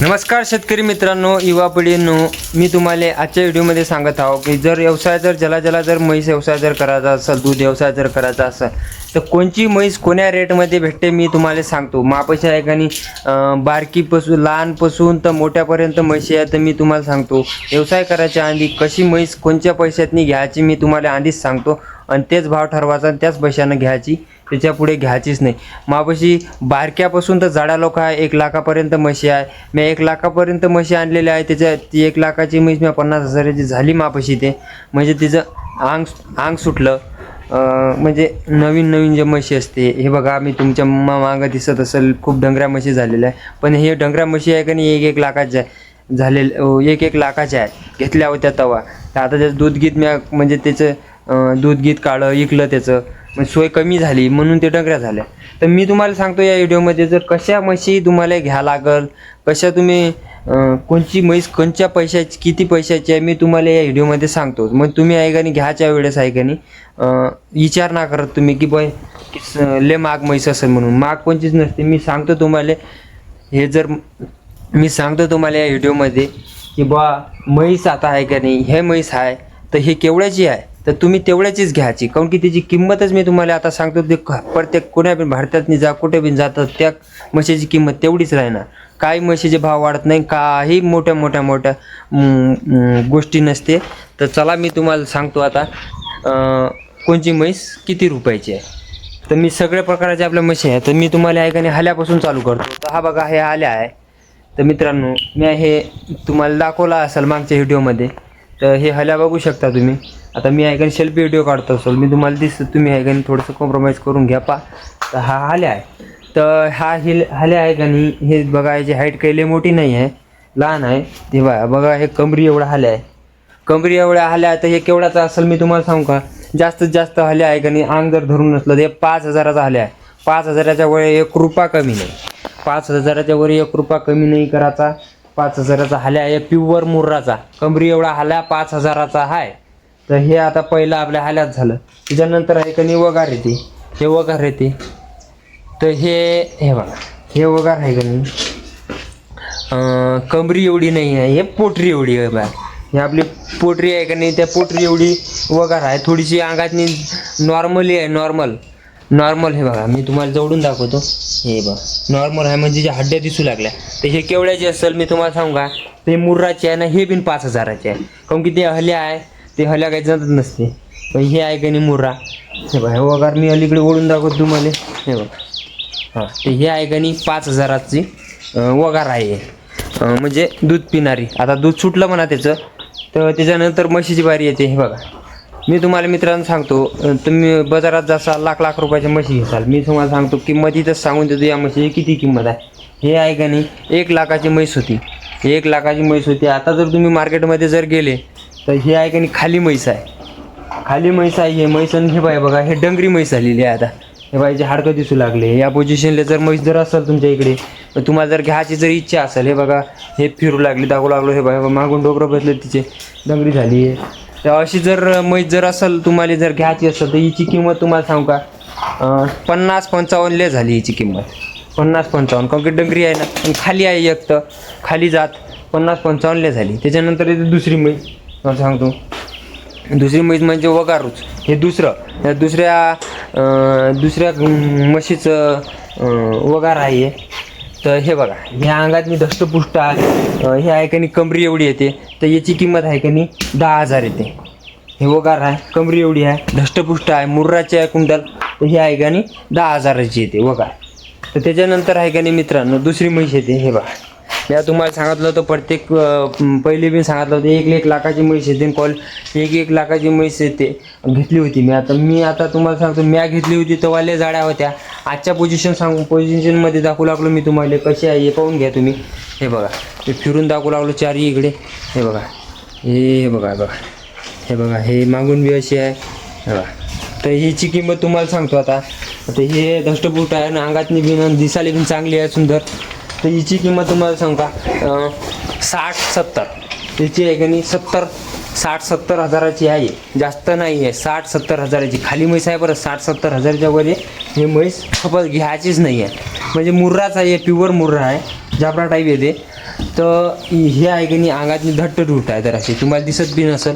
नमस्कार शेतकरी मित्रांनो युवा पिढींनो मी तुम्हाला आजच्या व्हिडिओमध्ये सांगत आहो की जर व्यवसाय जर ज्याला ज्याला जर म्हैस व्यवसाय जर करायचा असेल दूध व्यवसाय जर करायचा असेल तर कोणची म्हैस कोण्या रेटमध्ये भेटते मी तुम्हाला सांगतो. मापाच्या आहे बारकीपासून लहानपासून तर मोठ्यापर्यंत म्हशी आहे तर मी तुम्हाला सांगतो. व्यवसाय करायच्या आधी कशी म्हैस कोणत्या पैशातनी घ्यायची मी तुम्हाला आधीच सांगतो. आणि तेच भाव ठरवायचा आणि त्याच पैशानं घ्यायची. त्याच्या पुढे घ्यायचीच नाही. मापाशी बारक्यापासून तर जाडा लोक आहे. एक लाखापर्यंत म्हशी आहे. मी एक लाखापर्यंत म्हशी आणलेल्या आहे त्याच्या ती एक लाखाची म्हशी मी पन्नास हजाराची झाली मापाशी ते म्हणजे तिचं आंग आंग सुटलं. म्हणजे नवीन नवीन जे म्हशी असते हे बघा मी तुमच्या मागं दिसत असेल. खूप डंगऱ्या म्हशी झालेल्या आहे पण हे डंगऱ्या म्हशी आहे का नाही एक एक लाखाच्या आहे झालेले एक एक लाखाच्या आहे घेतल्या होत्या तवा. आता त्याचं दूध गीत मी म्हणजे त्याचं दूध गीत काढलं इकलं त्याचं. म्हणजे सोय कमी झाली म्हणून ते डंगऱ्या झाल्या. तर मी तुम्हाला सांगतो या व्हिडिओमध्ये जर कशा म्हशी तुम्हाला घ्या लागल कशा तुम्ही कोणची म्हैस कोणत्या पैशाची किती पैशाची आहे मी तुम्हाला या व्हिडिओमध्ये सांगतो. मग तुम्ही ऐकानी घ्यायच्या वेळेस ऐकानी विचार ना करत तुम्ही की बाय ले स- लय माग म्हैस असेल म्हणून. माग कोणचीच नसते. मी सांगतो तुम्हाला हे जर मी सांगतो तुम्हाला या व्हिडिओमध्ये की बा म्हैस आता आहे का नाही हे म्हैस आहे तर हे केवढ्याची आहे? तर तुम्ही तेवढ्याचीच घ्यायची काऊन की त्याची किंमतच मी तुम्हाला आता सांगतो ते प्रत्येक कोण्या पण भारतात जा कुठे पण जातात त्या म्हशीची किंमत तेवढीच राहणार. काही म्हशीचे भाव वाढत नाही काही मोठ्या मोठ्या मोठ्या गोष्टी नसते. तर चला मी तुम्हाला सांगतो आता कोणची म्हैस किती रुपयाची आहे. तर मी सगळ्या प्रकारच्या आपल्या म्हशी आहे तर मी तुम्हाला ऐकाने हल्यापासून चालू करतो. तर हा बघा हे आल्या आहे. तर मित्रांनो मी हे तुम्हाला दाखवला असेल मागच्या व्हिडिओमध्ये. तर हे हल्या बघू शकता तुम्ही. आता मी आहे का सेल्फी व्हिडिओ काढतो असेल. मी तुम्हाला दिसतो तुम्ही आहे का थोडंसं कॉम्प्रोमाइज करून घ्या पा तर हा हल्या आहे. तर हा हिल हल्या आहे का नाही हे बघा याची हाईट काही लई मोठी नाही आहे. लहान आहे. ते बघा बघा हे कमरी एवढा हल्या आहे. कमरी एवढ्या हल्या तर हे केवढाचा असेल मी तुम्हाला सांगू का? जास्तीत जास्त हल्या आहे का नाही अंग जर धरून नसलं तर हे पाच हजाराचा हल्या आहे. पाच हजाराच्या वर एक रुपया कमी नाही. पाच हजाराच्या वर एक रुपया कमी नाही करायचा. पाच हजाराचा हल्या आहे प्युअर मुर्राचा. कमरी एवढा हल्या पाच हजाराचा आहे तर हे आता पहिलं आपल्या हल्यात झालं. त्याच्यानंतर आहे का नाही वगार येते. हे वगार येते. तर हे हे बघा. हे वगार आहे का नाही कमरी एवढी नाही आहे. हे पोटरी एवढी आहे बा हे आपली पोटरी आहे का नाही त्या पोटरी एवढी वगार आहे. थोडीशी अंगातनी नॉर्मली आहे नॉर्मल नॉर्मल हे बघा. मी तुम्हाला जवळून दाखवतो. हे बघा. नॉर्मल आहे म्हणजे ज्या हड्ड्या दिसू लागल्या. तर हे केवढ्याचे असेल मी तुम्हाला सांगू का? ते मुर्राचे आहे ना हे बिन पाच हजाराचे आहे. काऊन की ते हल्या आहे. ते हल्या काही जातच नसते. पण हे आहे का नाही मुर्रा. हे बघा वगार मी अलीकडे ओढून दाखवतो तुम्हाला. हे बघा. हां तर हे आहे का नाही पाच हजाराची वगार आहे. म्हणजे दूध पिणारी. आता दूध सुटलं म्हणा त्याचं तर त्याच्यानंतर म्हशीची बारी येते. हे बघा. मी तुम्हाला मित्रांनो सांगतो तुम्ही बाजारात जसा लाख लाख रुपयाच्या म्हशी घेसाल मी तुम्हाला सांगतो किंमत इथंच सांगून देतो या म्हशीची किती किंमत आहे. हे आहे का नाही एक लाखाची म्हैस होती. एक लाखाची म्हैस होती. आता जर तुम्ही मार्केटमध्ये जर गेले तर हे आहे का नाही खाली म्हैस आहे. खाली म्हैस आहे हे म्हैस आणि हे बाय बघा हे डंगरी म्हैस झालेली आहे आता. हे बाईचे हाडकं दिसू लागले या पोझिशनला जर म्हैस जर असेल तुमच्या इकडे तर तुम्हाला जर घ्यायची जर इच्छा असेल हे बघा हे फिरू लागली दाखवू लागलो हे बघा मागून डोकरं बसले तिचे डंगरी झाली आहे. तर अशी जर म्हैस जर असेल तुम्हाला जर घ्यायची असेल तर हिची किंमत तुम्हाला सांगू का? पन्नास पंचावन्नले झाली हिची किंमत. पन्नास पंचावन्न कारण की डंगरी आहे ना खाली आहे एक तर खाली जात पन्नास पंचावन्नले झाली. त्याच्यानंतर येते दुसरी म्हैस. सांगतो. दुसरी म्हैस म्हणजे वगारूच. हे दुसरं. दुसऱ्या दुसऱ्या म्हशीचं वगार आहे तर हे बघा. ह्या अंगात मी धष्टपुष्ट आहे. हे आहे का नाही कमरी एवढी येते. तर याची किंमत आहे का नाही दहा हजार येते. हे वगार आहे. कमरी एवढी आहे. धष्टपुष्ट आहे. मुर्राचे आहे कुंडल. तर हे आहे का नाही दहा हजाराची येते. वगार. तर त्याच्यानंतर आहे का नाही मित्रांनो दुसरी म्हैस येते. हे बघा. या तुम्हाला सांगितलं होतं प्रत्येक पहिले मी सांगितलं होतं एक एक लाखाची म्हैस येते कॉल एक एक लाखाची म्हैस येते. घेतली होती मी आता. मी आता तुम्हाला सांगतो म्या घेतली होती तर वाले जाड्या होत्या. आजच्या पोझिशन सांगू पोझिशनमध्ये दाखवू लागलो मी तुम्हाला. कशी आहे हे पाहून घ्या तुम्ही. हे बघा. ते फिरून दाखवू लागलो चारही इकडे. हे बघा. हे हे बघा बघा. हे बघा हे मागून बी अशी आहे. हे बघा. तर हिची किंमत तुम्हाला सांगतो आता. तर हे दष्टपूट आहे ना अंगातनी बिन दिसाली बिन चांगली आहे सुंदर. तर हिची किंमत तुम्हाला सांगता साठ सत्तर. हिची आहे का नाही? सत्तर साठ सत्तर हजाराची आहे. जास्त नाही आहे. साठ सत्तर हजाराची. खाली म्हैस आहे बरं. साठ सत्तर हजाराच्या वर हे म्हैस खपत घ्यायचीच नाही आहे. म्हणजे मुर्राच आहे प्युअर मुर्रा आहे. जाबरा टाईप येते. तर हे आहे की नाही? अंगातली धट्ट रूट आहे तर अशी. तुम्हाला दिसत बी नसेल.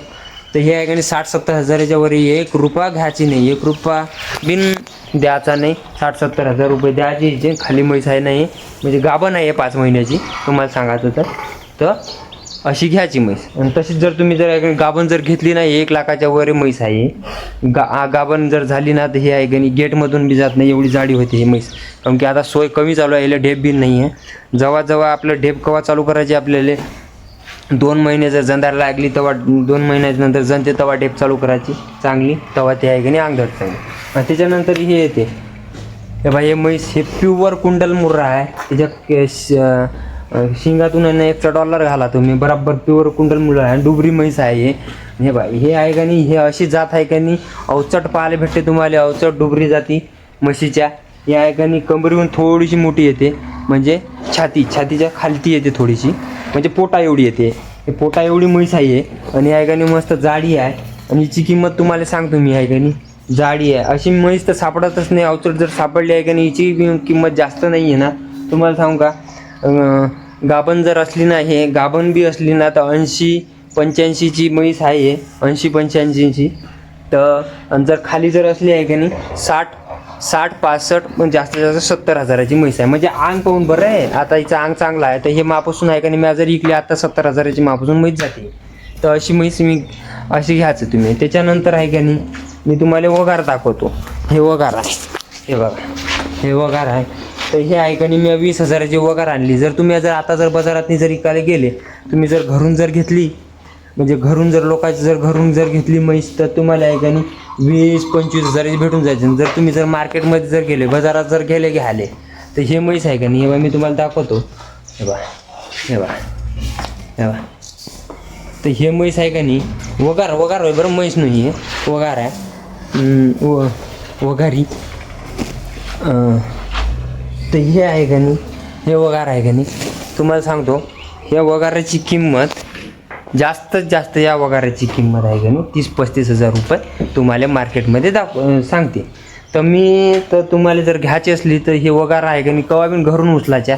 तर हे आहे की साठ सत्तर हजाराच्या वर एक रुपया घ्यायची नाही एक रुपया बिन द्यायचा नाही. साठ सत्तर हजार रुपये द्यायची जे खाली म्हैस आहे नाही म्हणजे गाभण आहे पाच महिन्याची तुम्हाला सांगायचं तर. तर अशी घ्यायची म्हैस. आणि तशीच जर तुम्ही जर गाभण जर घेतली नाही एक लाखाच्या वर म्हैस आहे गा गाभण जर झाली ना तर हे आहे की गेटमधून बी जात नाही एवढी जाडी होती ही म्हैस. कारण की आता सोय कमी चालू आहे ढेप बी नाही आहे. जेव्हा जेव्हा आपलं ढेप कवा चालू करायची आपल्याला? दोन महिने जर जंदार लागली तेव्हा दोन महिन्याच्या नंतर जनते तेव्हा टेप चालू करायची चांगली तेव्हा ते आहे की नाही अंगधड चांगली. आणि त्याच्यानंतर हे येते. हे बाई हे म्हैस हे प्युअर कुंडल मुर्रा आहे. त्याच्या के- श- शिंगातून आहे ना डॉलर घाला तुम्ही. बराबर प्युअर कुंडल मुर्रा आहे. डुबरी म्हैस आहे हे. हे बाई हे आहे का नाही? हे अशी जात आहे का नाही? अवचट पाहायला भेटते तुम्हाला. अवचट डुबरी जाती म्हशीच्या. हे आहे का नाही? कंबरीहून थोडीशी मोठी येते. म्हणजे छाती छातीच्या खालती येते थोडीशी. म्हणजे पोटा एवढी येते. हे पोटा एवढी म्हैस आहे. आणि आहे का नाही मस्त जाडी आहे. आणि हिची किंमत तुम्हाला सांगतो मी आहे का नाही जाडी आहे. अशी म्हैस तर सापडतच नाही. अवचड जर सापडली आहे का नाही हिची बी किंमत जास्त नाही आहे ना. तुम्हाला सांगू का? गाभण जर असली ना हे गाभण बी असली ना तर ऐंशी पंच्याऐंशीची म्हैस आहे ऐंशी पंच्याऐंशीची. तर आणि जर खाली जर असली आहे का नाही साठ साठ पासष्ट पण जास्तीत जास्त सत्तर हजाराची म्हैस आहे. म्हणजे अंग पाहून बरं आहे. आता हिचं अंग चांगला आहे. तर हे मापासून आहे का नाही? मी जर इकली आता सत्तर हजाराची मापासून म्हैस जाते. तर अशी म्हैस मी अशी घ्यायचं तुम्ही. त्याच्यानंतर आहे का नाही? मी तुम्हाला वगार दाखवतो. हे वगार आहे. हे बघा. हे वगार आहे. तर हे आहे का नाही? मी वीस हजाराची वगार आणली. जर तुम्ही जर आता जर बाजारात जर इकायला गेले तुम्ही जर घरून जर घेतली म्हणजे घरून जर लोकांची जर घरून जर घेतली म्हैस तर तुम्हाला आहे का नाही वीस पंचवीस हजाराची भेटून जायचे. जर तुम्ही जर मार्केटमध्ये जर गेले बाजारात जर गेले घ्याले तर हे म्हैस आहे का नाही हे बघा मी तुम्हाला दाखवतो. हे बा हे बा हे बा तर हे म्हैस आहे का नाही वगार वगार होय बरं म्हैस नाही आहे वगार आहे. व वगारी. तर हे आहे का नाही हे वगार आहे का नाही तुम्हाला सांगतो या वगाराची किंमत जास्तीत जास्त या वगाराची किंमत आहे का नाही तीस पस्तीस हजार रुपये तुम्हाला मार्केटमध्ये दाख सांगते. तर मी तर तुम्हाला जर घ्यायची असली तर हे वगार आहे का नाही कवा बिन घरून उचलायच्या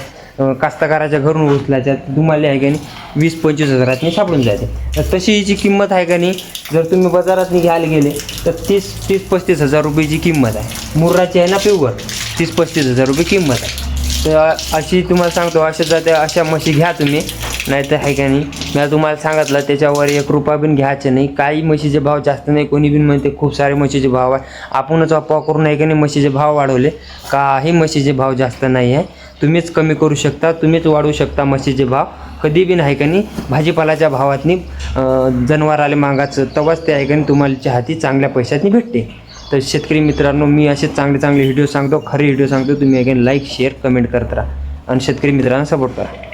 कास्तकाराच्या घरून उचलायच्या तुम्हाला आहे का नाही वीस पंचवीस हजारातनी सापडून जाते तर तशी हिची किंमत आहे का नाही जर तुम्ही बाजारातनी घ्यायला गेले तर तीस तीस पस्तीस हजार रुपयाची किंमत आहे. मुर्राची आहे ना प्युअर तीस पस्तीस हजार रुपये किंमत आहे. तर अशी तुम्हाला सांगतो अशा जात्या अशा म्हशी घ्या तुम्ही. नाही तर आहे का नाही? मी तुम्हाला सांगितलं त्याच्यावर एक रुपया बिन घ्यायचे नाही. काही म्हशीचे भाव जास्त नाही कोणी बिन म्हणते खूप सारे म्हशीचे भाव आहे. आपणच अफवा करून आहे का नाही? म्हशीचे भाव वाढवले. काही म्हशीचे भाव जास्त नाही आहे. तुम्हीच कमी करू शकता तुम्हीच वाढवू शकता म्हशीचे भाव. कधी बी नाही का नाही? भाजीपालाच्या भावातनी जनावर आले मागाचं तेव्हाच ते आहे का नाही? तुम्हाला हाती चांगल्या पैशातनी भेटते. तर शेतकरी मित्रांनो मी असे चांगले चांगले व्हिडिओ सांगतो खरे व्हिडिओ सांगतो. तुम्ही अगेन लाईक शेअर कमेंट करत राहा. आणि शेतकरी मित्रांना सपोर्ट करा.